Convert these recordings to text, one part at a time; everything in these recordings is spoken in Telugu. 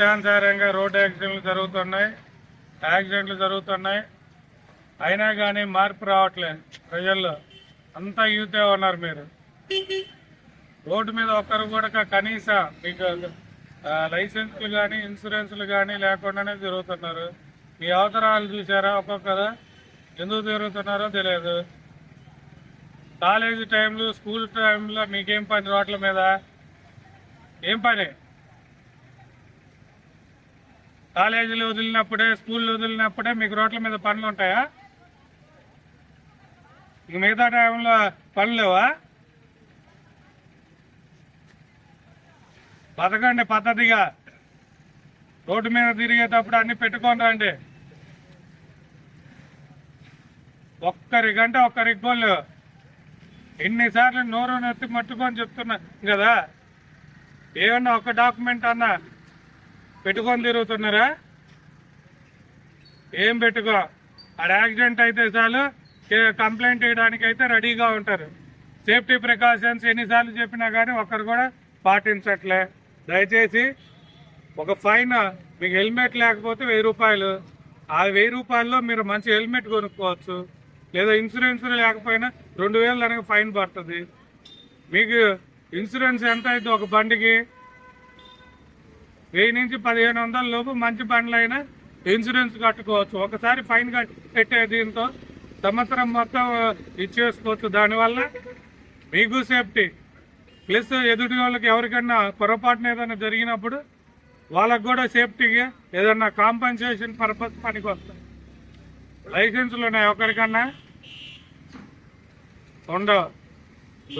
ఇష్టానుసారంగా రోడ్ యాక్సిడెంట్లు జరుగుతున్నాయి యాక్సిడెంట్లు జరుగుతున్నాయి. అయినా కానీ మార్పు రావట్లేదు ప్రజల్లో. అంతా యూతే ఉన్నారు మీరు. రోడ్డు మీద ఒక్కరు కూడా కనీస మీకు లైసెన్స్లు కానీ ఇన్సూరెన్స్లు కానీ లేకుండానే తిరుగుతున్నారు. మీ అవసరాలు చూసారా ఒక్కొక్కరు? ఎందుకు తిరుగుతున్నారో తెలియదు. కాలేజీ టైంలో స్కూల్ టైంలో మీకేం పని రోడ్ల మీద? ఏం పని? కాలేజీలు వదిలినప్పుడే స్కూళ్ళు వదిలినప్పుడే మీకు రోడ్ల మీద పనులు ఉంటాయా? ఇక మిగతా టైంలో పనులు లేవా? బతకండి పద్ధతిగా. రోడ్డు మీద తిరిగేటప్పుడు అన్ని పెట్టుకొని రండి. ఒక్కరి గంట ఒక్కరి గోళ్ళు. ఎన్నిసార్లు నోరు నెత్తి మట్టుకొని చెప్తున్నా కదా? ఏమన్నా ఒక డాక్యుమెంట్ అన్నా? పెట్టుకొని తిరుగుతున్నారా? ఏం పెట్టుకో? ఆడ యాక్సిడెంట్ అయితే చాలు కంప్లైంట్ చేయడానికి అయితే రెడీగా ఉంటారు. సేఫ్టీ ప్రికాషన్స్ ఎన్నిసార్లు చెప్పినా కానీ ఒక్కరు కూడా పాటించట్లే. దయచేసి ఒక ఫైన్ మీకు హెల్మెట్ లేకపోతే వెయ్యి రూపాయలు. ఆ వెయ్యి రూపాయల్లో మీరు మంచి హెల్మెట్ కొనుక్కోవచ్చు. లేదా ఇన్సూరెన్స్ లేకపోయినా రెండు వేలు దానికి ఫైన్ పడుతుంది. మీకు ఇన్సూరెన్స్ ఎంత అయితే ఒక బండికి? వెయ్యి నుంచి పదిహేను వందల లోపు మంచి బండ్లు ఇన్సూరెన్స్ కట్టుకోవచ్చు. ఒకసారి ఫైన్ కట్టే దీంతో సంవత్సరం మొత్తం ఇచ్చేసుకోవచ్చు. దానివల్ల మీకు సేఫ్టీ. ప్లస్ ఎదుటి వాళ్ళకి ఎవరికన్నా పొరపాటున ఏదైనా జరిగినప్పుడు వాళ్ళకు కూడా సేఫ్టీగా ఏదన్నా కాంపన్సేషన్ పర్పస్ పనికి వస్తాయి లైసెన్సులు ఉన్నాయి ఒకరికన్నా? ఉండవు.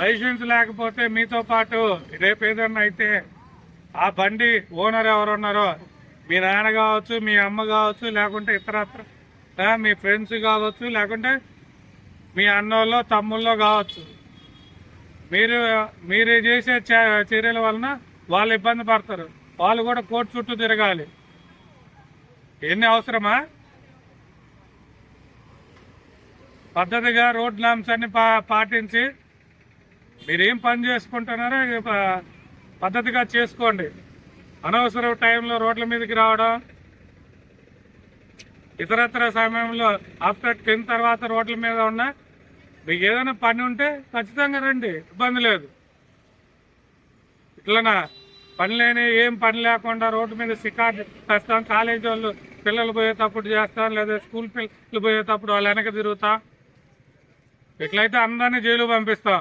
లైసెన్స్ లేకపోతే మీతో పాటు రేపు ఏదన్నా అయితే ఆ బండి ఓనర్ ఎవరు ఉన్నారో మీ నాన్న కావచ్చు మీ అమ్మ కావచ్చు లేకుంటే ఇతరత్ర మీ ఫ్రెండ్స్ కావచ్చు లేకుంటే మీ అన్నోళ్ళో తమ్ముళ్ళో కావచ్చు. మీరు మీరు చేసే చ- చర్యల వలన వాళ్ళు ఇబ్బంది పడతారు. వాళ్ళు కూడా కోర్టు చుట్టూ తిరగాలి. ఎన్ని అవసరమా? పద్ధతిగా రోడ్ నామ్స్ అన్ని పా పాటించి మీరేం పని చేసుకుంటున్నారో పద్ధతిగా చేసుకోండి. అనవసర టైంలో రోడ్ల మీదకి రావడం ఇతరత్ర సమయంలో ఆఫ్టర్ టెన్ తర్వాత రోడ్ల మీద ఉన్న మీకు ఏదైనా పని ఉంటే ఖచ్చితంగా రండి ఇబ్బంది లేదు. ఇట్లనా? పని లేని ఏం పని లేకుండా రోడ్డు మీద షికార్ చేస్తాం కాలేజీ వాళ్ళు పిల్లలు పోయేటప్పుడు చేస్తాం లేదా స్కూల్ పిల్లలు పోయేటప్పుడు వాళ్ళు వెనక తిరుగుతాం. ఇట్లయితే అందరినీ జైలు పంపిస్తాం.